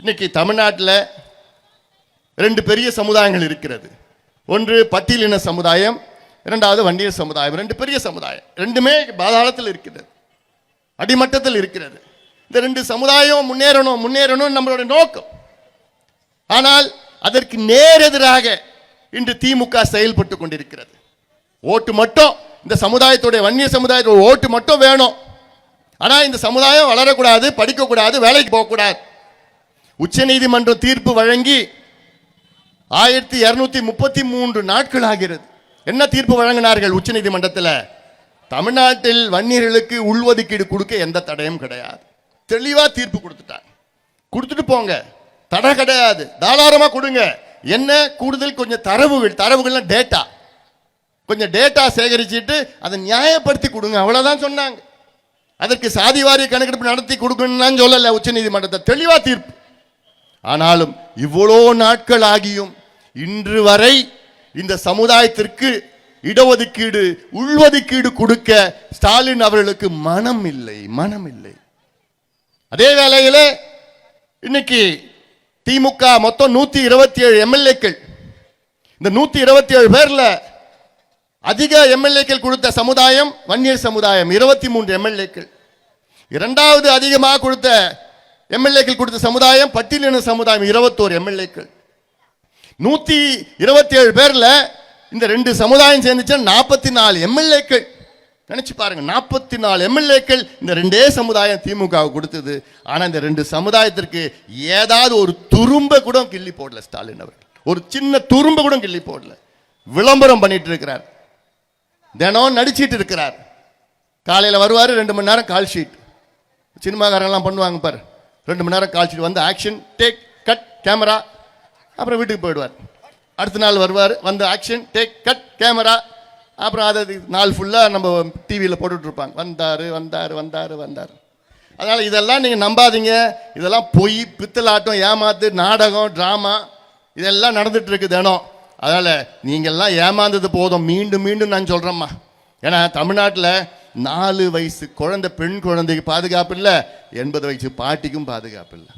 இன்னைக்கு தமிழ்நாட்டில் ரெண்டு பெரிய சமுதாயங்கள் இருக்கிறது. ஒன்று பட்டியலின சமுதாயம் இரண்டாவது வண்டியர் சமுதாயம். ரெண்டு பெரிய சமுதாயம். ரெண்டுமே பாதாளத்தில் இருக்கிறது அடிமட்டத்தில் இருக்கிறது. இந்த ரெண்டு சமுதாயம் முன்னேறணும் முன்னேறணும் நம்மளோட நோக்கம். ஆனால் அதற்கு நேரெதிராக இன்று திமுக செயல்பட்டு கொண்டிருக்கிறது. ஓட்டு மட்டும் இந்த சமுதாயத்துடைய வன்னிய சமுதாயத்தோட ஓட்டு மட்டும் வேணும். ஆனால் இந்த சமுதாயம் வளரக்கூடாது படிக்கக்கூடாது வேலைக்கு போகக்கூடாது. உச்சநீதிமன்ற தீர்ப்பு வழங்கி ஆயிரத்தி இருநூத்தி முப்பத்தி மூன்று நாட்கள் ஆகிறது என்ன தீர்ப்பு வழங்கினார்கள் உச்சநீதிமன்றத்தில்? தமிழ்நாட்டில் வன்னியர்களுக்கு உள்ஒதுக்கீடு கொடுக்க எந்த தடையும் கிடையாது. தெளிவாக தீர்ப்பு கொடுத்துட்டாங்க. கொடுத்துட்டு போங்க. தடை கிடையாது. தாராளமாக கொடுங்க. என்ன? கூடுதல் கொஞ்சம் தரவுகள் தரவுகள்னா டேட்டா கொஞ்சம் டேட்டா சேகரிச்சுட்டு அதை நியாயப்படுத்தி கொடுங்க. அவ்வளோதான் சொன்னாங்க. அதற்கு சாதிவாரி கணக்கெடுப்பு நடத்தி கொடுக்கணும்னு சொல்லலை உச்சநீதிமன்றத்தை. தெளிவாக தீர்ப்பு. ஆனாலும் இவ்வளோ நாட்கள் ஆகியும் இன்று வரை இந்த சமுதாயத்திற்கு இடஒதுக்கீடு உள்ஒதுக்கீடு கொடுக்க ஸ்டாலின் அவர்களுக்கு மனம் இல்லை மனம் இல்லை. அதே வேளையில் இன்னைக்கு திமுக மொத்தம் நூத்தி இருபத்தி ஏழு எம்எல்ஏக்கள். இந்த நூத்தி இருபத்தி ஏழு பேர்ல அதிக எம்எல்ஏக்கள் கொடுத்த சமுதாயம் வன்னியர் சமுதாயம் இருபத்தி மூன்று எம்எல்ஏக்கள். இரண்டாவது அதிகமாக கொடுத்த எம்எல்ஏக்கள் கொடுத்த சமுதாயம் பட்டியலின சமுதாயம் இருபத்தோரு எம்எல்ஏக்கள். நூத்தி இருபத்தி ஏழு பேர்ல இந்த ரெண்டு சமுதாயம் சேர்ந்துச்சுன்னா நாற்பத்தி நாலு எம்எல்ஏக்கள். நினைச்சு பாருங்க நாற்பத்தி நாலு எம்எல்ஏக்கள் இந்த ரெண்டே சமுதாயம் திமுக கொடுத்தது. ஆனா இந்த ரெண்டு சமுதாயத்திற்கு ஏதாவது ஒரு துரும்ப கூட கிள்ளி போடல ஸ்டாலின் அவர்கள். ஒரு சின்ன துரும்ப கூட கிள்ளி போடல. விளம்பரம் பண்ணிட்டு இருக்கிறார். தினம் நடிச்சிட்டு இருக்கிறார். காலையில் வருவார் ரெண்டு மணி நேரம் கால் ஷீட் சினிமாக்காரங்களாம் பண்ணுவாங்க பாரு. ரெண்டு மணி நேரம் காய்ச்சிட்டு வந்து ஆக்ஷன் டேக் கட் கேமரா அப்புறம் வீட்டுக்கு போயிடுவார். அடுத்த நாள் வருவார் வந்து ஆக்ஷன் டேக் கட் கேமரா அப்புறம் அதை நாள் ஃபுல்லாக நம்ம டிவியில் போட்டுட்ருப்பாங்க. வந்தார் வந்தார் வந்தார் வந்தார். அதனால் இதெல்லாம் நீங்கள் நம்பாதீங்க. இதெல்லாம் பொய் பித்தலாட்டம் ஏமாத்து நாடகம் ட்ராமா இதெல்லாம் நடந்துகிட்ருக்கு தினம். அதனால் நீங்கள்லாம் ஏமாந்தது போதும். மீண்டும் மீண்டும் நான் சொல்கிறேம்மா ஏன்னா தமிழ்நாட்டில் நாலு வயசு குழந்தை பெண் குழந்தைக்கு பாதுகாப்பு இல்லை எண்பது வயசு பாட்டிக்கும் பாதுகாப்பு இல்லை.